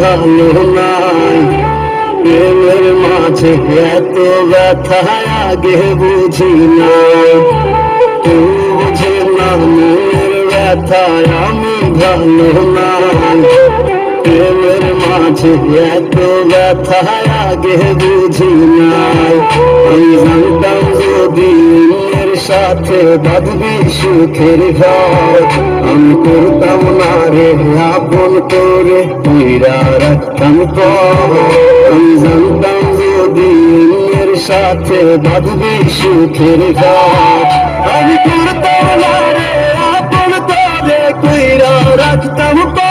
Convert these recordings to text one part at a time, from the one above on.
ভালো নাই। প্রেমের মাঝে এত ব্যথা, আগে বুঝি নাই। কেউ বুঝে না মনের ব্যথায় আমি ভালো নাই। প্রেমের মাঝে এত ব্যথা, আগে বুঝি নাই। সাথে বাঁধবি সুখের ঘর আমি করতাম না রে, আপন করে তুইরা রাখতাম পর। আমি জানতাম যদি অন্যের সাথে বাঁধবি সুখের ঘর আমি করতাম না রে, আপন করে তুইরা রাখতাম পর।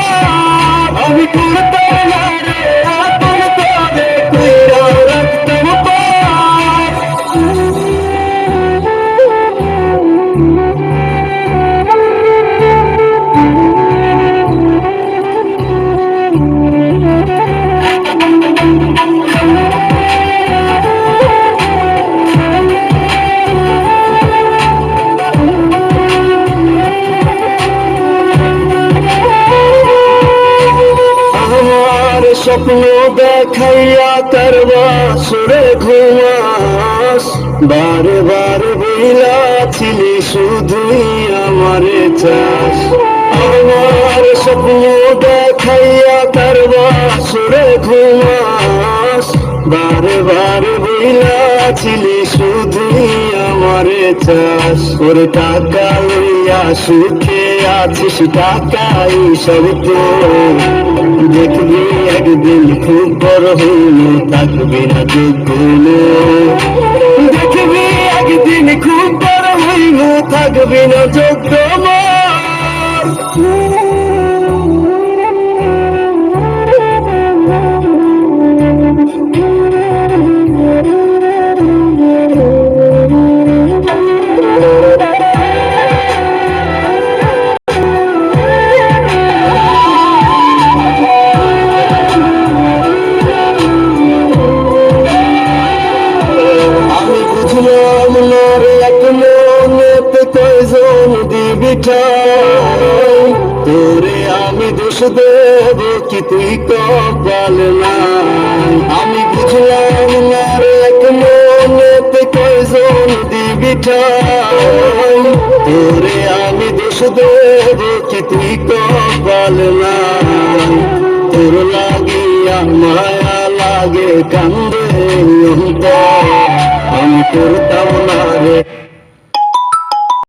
স্বপ্ন দেখাইয়া তার বাসরে ঘুমাস। বারে বারে বইলাছিলি শুধুই আমারে চাস। আমার স্বপ্ন দেখাইয়া তার বাসরে ঘুমাস। বারে বারে বইলাছিলি শুধুই আমারে চাস। ওর টাকা লইয়া সুখে আছিস, টাকাই সব তোর। দেখবি একদিন খুব বড় হইল থাকবি না যোগ্য দেখবি একদিন খুব বড় হইল থাকবে না যোগ্য কয়জন দিবি তোরে আমি দোষ দেব কি তুই কপাল নাই। আমি বুঝলাম না রে এক মনেতে কয়জন দিবি তোরে আমি দোষ দেব কি তুই কপাল নাই। তোর লাগিয়া মায়া লাগে কান্দে আমি করতাম না রে